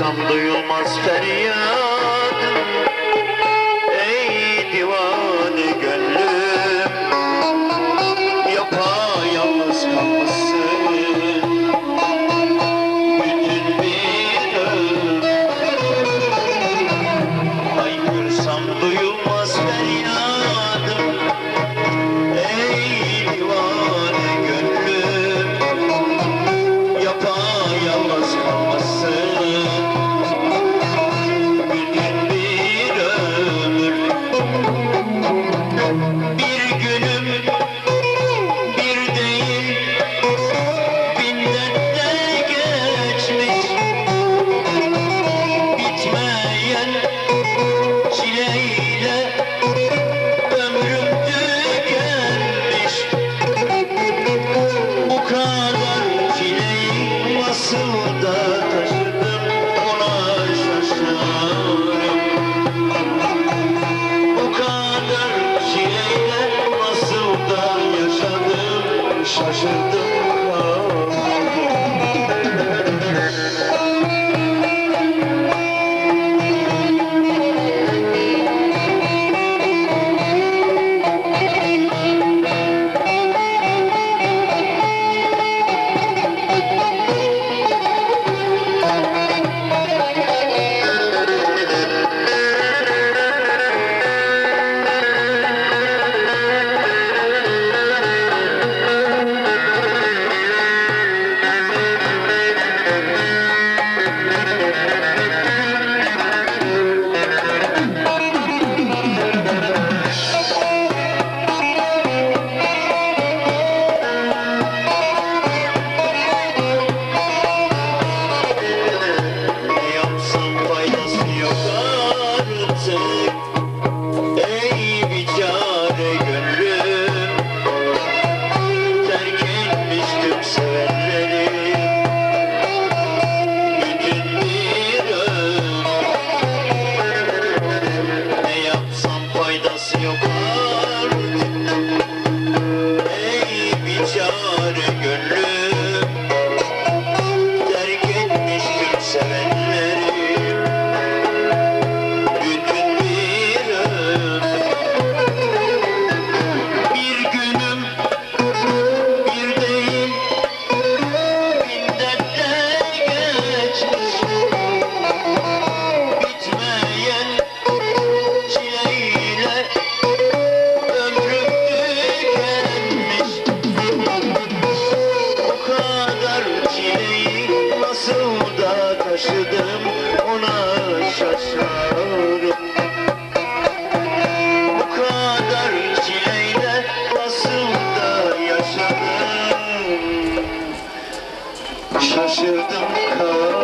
Duysam duyulmaz feryat şaşırdım. Good. Şaşırdım kaldım